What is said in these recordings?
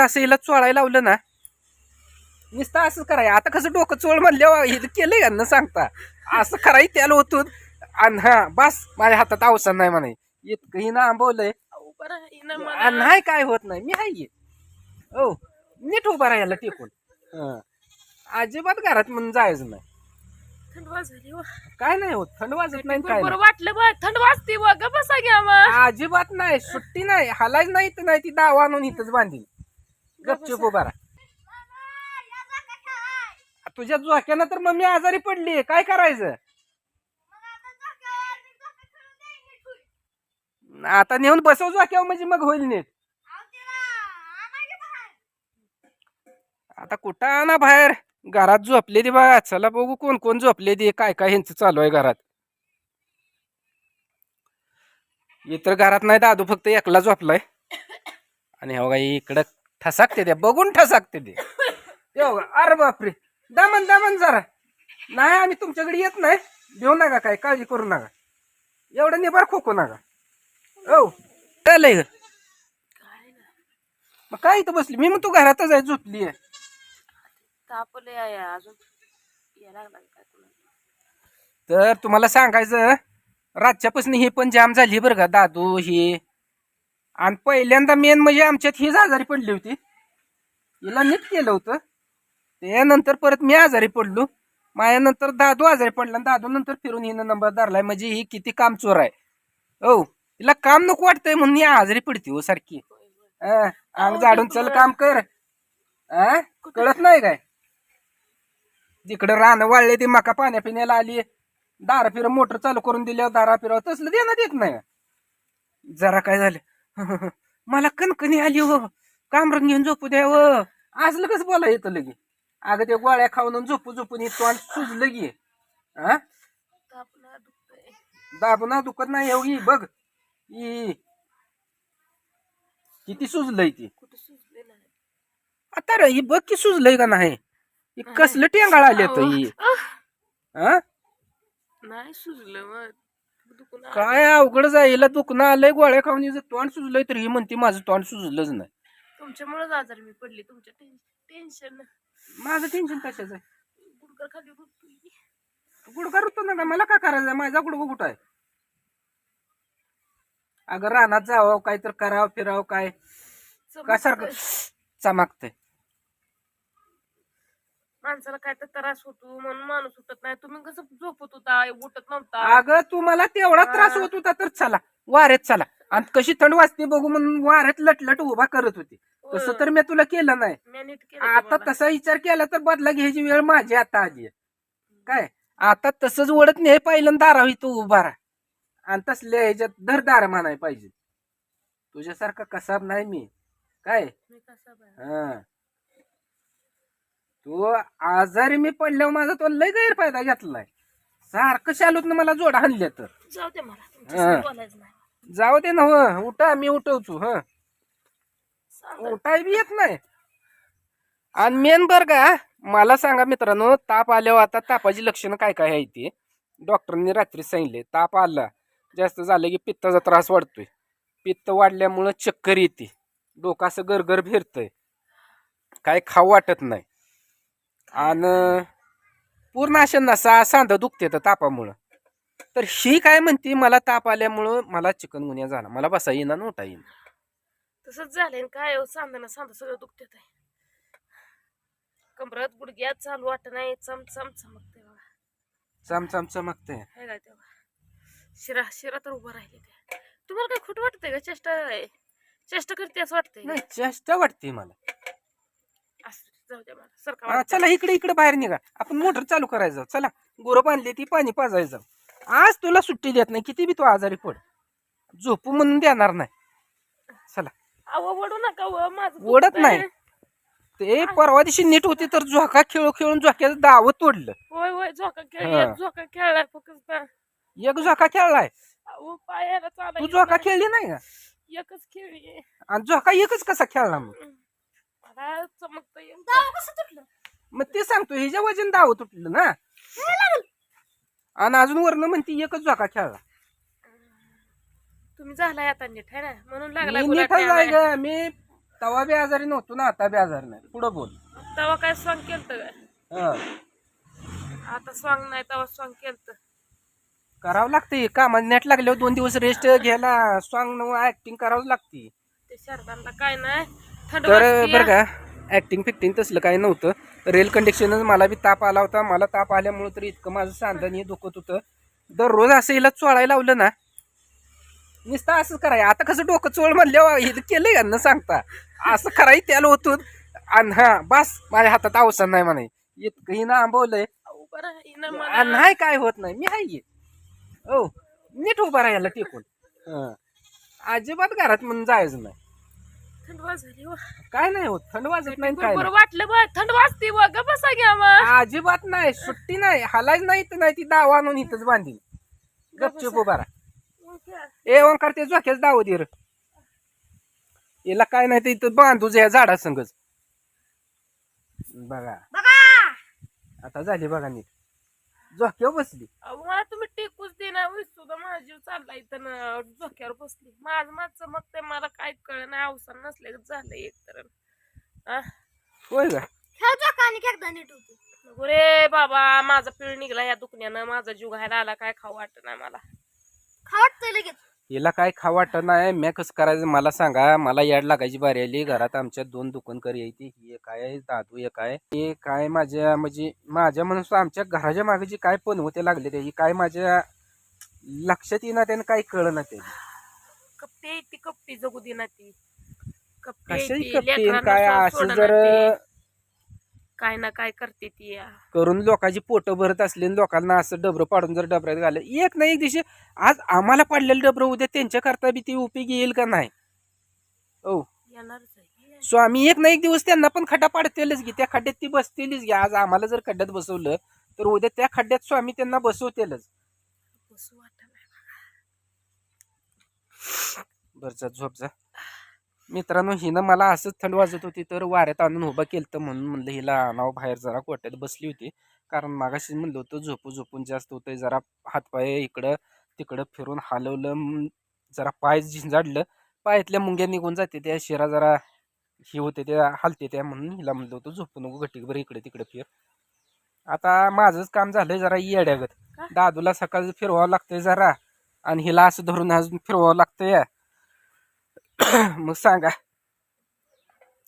असं हिला चोळायला लावलं ना नुसतं असं करायचं. आता कसं डोकं चोळ म्हणल्यावर हे केलंय का न सांगता. असं करायचं त्याला होतून आणि हा बस माझ्या हातात अवसर नाही म्हणे. इतकं हिनं आंबवलंय. नाही काय होत नाही. मी आहे हो. नीट उभा राहायला टिकून. हं. अजिबात घरात म्हणून जायचं नाही. थंड वाजली वा. काय नाही होत. थंड वाजत नाही काय बरं वाटलं बा थंड वाजते बा ग बसा घ्या मग. अजिबात नाही. सुट्टी नाही. हालायच नाही तर नाही ती दावा आणून इथंच बांधील. गपचूप उभा राहा. तुझ्या झोक्यानं तर मग मी आजारी पडली. काय करायचं? आता नेऊन बसव झोक्यावर म्हणजे मग होईल नीट. आता कुठं आणा बाहेर? घरात झोपले ती बघा. चला बघू कोण कोण झोपले ती काय काय ह्यांचं चालू आहे घरात. इतर घरात नाही दादू फक्त एकला झोपलाय. आणि हो इकडं ठसाकते ते बघून ठसाकते ते. अरे बापरे. दामन दामन जरा. नाही आम्ही तुमच्याकडे येत नाही. देऊ नका काय काळजी करू नका. एवढं निबार खोकू नका. हो काय लय ग? मग काय इथं बसली? मी मग तू घरातच आहे झोपली आहे. तापले आहे अजून यायला लागला काय तुला तर तुम्हाला सांगायचं रातच्यापासून ही पण जाम झाली बरं का दादू ही. आणि पहिल्यांदा मेन म्हणजे आमच्यात हीच आजारी पडली होती. हिला नीट केलं होतं. त्यानंतर परत मी आजारी पडलो. माझ्यानंतर दादू आजारी पडला आणि दादू नंतर फिरून हिनं नंबर धरलाय म्हणजे ही किती काम चोर आहे. हो हिला काम नको वाटतंय म्हणून ही आजारी पडते हो सारखी. अं, अंग झाडून चल काम कर? कळत नाही काय? जिकडं रानं वाळले ते मका पाण्या पिण्याला आली. दारा फिर मोटर चालू करून दिल्यावर दारा फिरावं तसलं देणं देत नाही. जरा काय झालं? मला कणकणी आली हो. कामरंग घेऊन झोपू द्या व असलं कसं बोला येतं लगे अगं ते गोळ्या खाऊन झोपू झोपून येतो आणि सुजलं की हा? दाबना दुखत नाही एवढी बघ. ई किती सुजलंय ती. कुठं सुचले नाही आता रे ही बघ की सुजलंय का नाही. ही कसलं टेंगाळ आले तर ही. हा? नाही सुचलं मग. काय अवघड जायला दुखणं आलंय गोळ्या खाऊन हिचं तोंड सुजलंय तर ही म्हणते माझं तोंड सुजलंच नाही. तुमच्यामुळेच आजारी मी पडली तुमच्या टेन्शन. माझं टेन्शन कशाचं? आहे गुडघा खाली रुततोय गुडघा रुतो ना मला काय करायचं? माझा गुडघा कुठं आहे? अगं रानात जावं काय तर करावं फिरावं काय? काय सारखं चमकतंय. माणसाला काय तर त्रास होतो म्हणून माणूस उठत नाही. तुम्ही कसं झोपत होता? उठत नव्हता. अगं तुम्हाला तेवढा त्रास होत होता तर चला वाऱ्यात चला. आणि कशी थंड वाजते बघू म्हणून वाऱ्यात लटलट उभा करत होती. तसं तर मी तुला केलं नाही. मी नीट केलं आता तुम्हाला. तसा विचार केला तर बदला घ्यायची वेळ माझी आता आली आहे. काय? आता तसंच ओढत नाही पाहिलं दारावी तू उभा राहा. आणि तसल्या ह्याच्यात धरदार म्हणाय पाहिजे. तुझ्यासारखा कसाब नाही मी. काय? मी कसा हा. तू आजारी मी पडल्यावर माझा तो लय गैरफायदा घेतलाय. सारखं शालूत मला जोड आणले तर. जाऊ दे मला. तुमच्याशी बोलायचं नाही. जाऊ दे ना हो. उठा मी उठवतो ह. उठाय बी येत नाही. आणि मेन बर का मला सांगा मित्रांनो ताप आल्यावर आता तापाची लक्षणं काय काय आहे ती? डॉक्टरांनी रात्री सांगितले ताप आला जास्त झालं की पित्ताचा त्रास वाढतोय. पित्त वाढल्यामुळं चक्कर येते. डोकं असं गरगर फिरतंय. काय खाऊ वाटत नाही. आणि पूर्ण अशा नसा सांधा दुखते तर तापामुळं. तर ही काय म्हणते मला ताप आल्यामुळं मला चिकनगुन्या झाला. मला बसा येईना उठा येईना. तसंच झालंय काय हो सांगा सांगा सगळं दुखत आहे. कमरत गुडघ्यात चालू वाटत नाही चम चम चमकते बघा. चमचम चमकते काय काय तेव्हा. शिरा शिरा तर उभं राहिले ते. तुम्हाला काय खोट वाटतंय का? चेष्टा आहे. चेष्टा करते असं वाटतंय का? नाही चेष्टा वाटते मला. असू जाऊ द्या मला हा. चला इकडे इकडे बाहेर निघा. आपण मोटर चालू करायचं चला गुरं बांधली ती पाणी पाजायचं आज तुला सुट्टी देत नाही किती बी तू आजारी पड. झोपू म्हणून देणार नाही. चला. नका व माझं ओढत दुखतंय. नाही. ते परवा दिवशी नीट होती तर झोका खेळू खेळून झोक्याचं दावं तोडलं. होय होय झोका हा. खेळ झोका खेळलाय फक्त. एक झोका खेळलाय? अहो पायाला तू झोका नाही. खेळली नाही का? एकच खेळली आणि झोका एकच कसा खेळला मग? मला चमकतंय. कसं तुटलं? मग ते सांगतो हिच्या वजन दावं तुटलं ना. आणि अजून वरनं म्हणती एकच झोका खेळला तुम्ही झालाय आता नीट है ना? म्हणून लागला मी गुलाट नीटच आहे. ग. मी तवा बी आजारी नव्हतो ना आता बी आजारी नाही. पुढं बोल. तेव्हा काय सॉंग केलं काय हं. आता सॉंग नाही तेव्हा सॉंग केलं करावं लागते कामात नेट लागल्यावर दोन दिवस रेस्ट घ्यायला. सॉंग ऍक्टिंग करावं लागते ते शरदांना काय नाही. तर. बरं का ऍक्टिंग फिक्टिंग तसलं काही नव्हतं. रेल कंडिशनच मला बी ताप आला होता. मला ताप आल्यामुळे तर इतकं माझं सांधन हे दुखत होतं. दररोज असं हिला चोळायला लावलं ना नुसतं असं कराय आता कसं डोकं चोळ हे तर केलंय का न सांगता. असं करायचं त्याला होतून आणि हा बस माझ्या हातात अवसान नाही म्हणे. इतकं हिनं आंबवलंय. नाही काय होत नाही. मी आहे की. हो नीट उभा राहायला टेकून. अजिबात घरात म्हणून जायचं नाही. थंड वाजली व. काय नाही होत थंड वाजत नाही काय बरोबर नाही. वाटलं बा थंड वाजते ग बसा घ्या मग. अजिबात नाही सुट्टी नाही हालाच नाही तर नाही ती दावा आणून इथंच बांधील. गपचूप उभा राहा. ए ओंकार ते झोक्याच दावत ये रे. याला काय नाही तर इथं बांधूच या झाडा संगच बघा! आता झाली बघा नीट. झोक्यावर बसली. अहो, मला तुम्ही टेकूच दे ना उई, सुद्धा. माझा जीव चालला इथं न झोक्यावर बसली. माझं माझं चमकते मला काय कळ नाही अवसर नसले झालं एक तर. आ? होय का? नको रे बाबा माझा पिळ निघला या दुखण्यानं. माझा जीव घायला आला काय खाऊ वाटत नाही मला. हिला काय खा वाटत नाही. मी कसं करायचं मला सांगा. मला याड लागायची बारी आली घरात आमच्या दोन दुकानकरी आहे ती ही एक आहे दादू एक आहे. हे काय माझ्या म्हणजे माझ्या म्हणून आमच्या घराच्या मागे जी काय पण होते लागले ते ही काय माझ्या लक्षात येईना त्यानं काही कळ ना ते आहे ती कप्पी जगू दे ना ती. कप्पीन लेकरांना काय असं जर. काय ना काय करते ती या. करून लोकांची पोटं भरत असले आणि लोकांना असं डबरं पाडून जर डबऱ्यात घालं एक ना एक दिवशी आज आम्हाला पडलेलं डबरं उद्या त्यांच्या करता बी ती उपयोगी येईल का नाही? हो येणारच आहे. स्वामी एक ना एक दिवस त्यांना पण खड्डा पाडतीलच की त्या खड्ड्यात ती बसतीलच की. आज आम्हाला जर खड्ड्यात बसवलं तर उद्या त्या खड्ड्यात स्वामी त्यांना बसवतीलच. बसू वाटत नाही बरचा झोप जा. मित्रांनो हिनं मला असंच थंड वाजत होती तर वाऱ्यात आणून उभा केलं म्हणून म्हणलं हिला आणावं बाहेर जरा कोट्यात बसली होती. कारण मागाशी म्हणलं होतं झोपू झोपून जास्त होतंय जरा हातपाय इकडं तिकडं फिरून हलवलं जरा पाय झिंजाडलं. पायातल्या मुंग्या निघून जाते त्या शिरा जरा हे होते त्या हलते त्या म्हणून हिला म्हणलं होतं झोपू नको गटीक बरं इकडे तिकडे फिर. आता माझंच काम झालंय जरा येड्यागत? दादूला सकाळचं फिरवावं लागतंय जरा आणि हिला असं धरून अजून फिरवावं लागतंय. मग सांगा.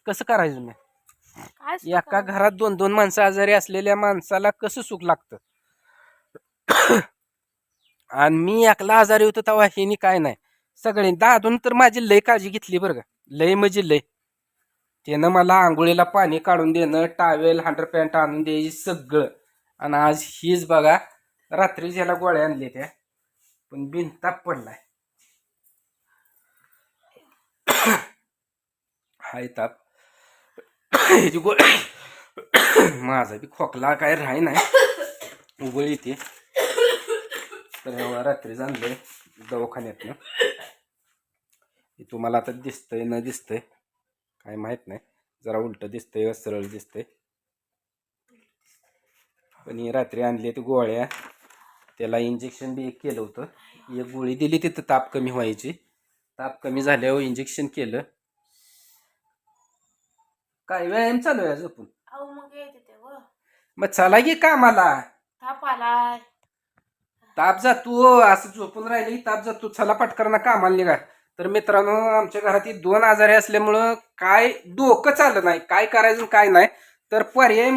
कसं करायचं मी काय एका. घरात दोन दोन माणसं आजारी असलेल्या माणसाला कसं सुख लागतं? आणि मी एकला आजारी होतो तेव्हा हेनी काय नाही. सगळे दादून तर माझी लय काळजी घेतली बरं का. लय म्हणजे लय. त्यानं मला आंघोळीला पाणी काढून देणं टावेल हंड्रेड पॅन्ट आणून द्यायची सगळं. आणि आज हीच बघा रात्री ज्याला गोळ्या आणल्या त्या पण बिनताप पडलाय. हाय ताप. ह्याची गोळ माझा बी खोकला काय राही नाही. उबळ येते. तर एवढा रात्री जाणलंय दवाखान्यातनं. हे तुम्हाला आता दिसतंय न दिसतंय. काय माहीत नाही. जरा उलट दिसतंय सरळ दिसतंय. पण ही रात्री आणली ती गोळ्या. त्याला इंजेक्शन बी एक केलं होतं. एक गोळी दिली तिथं ताप कमी व्हायची. ताप कमी झाल्यावर इंजेक्शन केलं. काय व्यायाम चालू आहे झोपून अहो मग येते ते व. मग चला की कामाला. ताप आलाय. ताप जातो असं झोपून राहिले की ताप जातो चला पटकरना कामाला निघा. तर मित्रांनो आमच्या घरात ही दोन आजारी असल्यामुळं काय डोकं चाललं नाही काय करायचं आणि काय नाही. तर पर्याय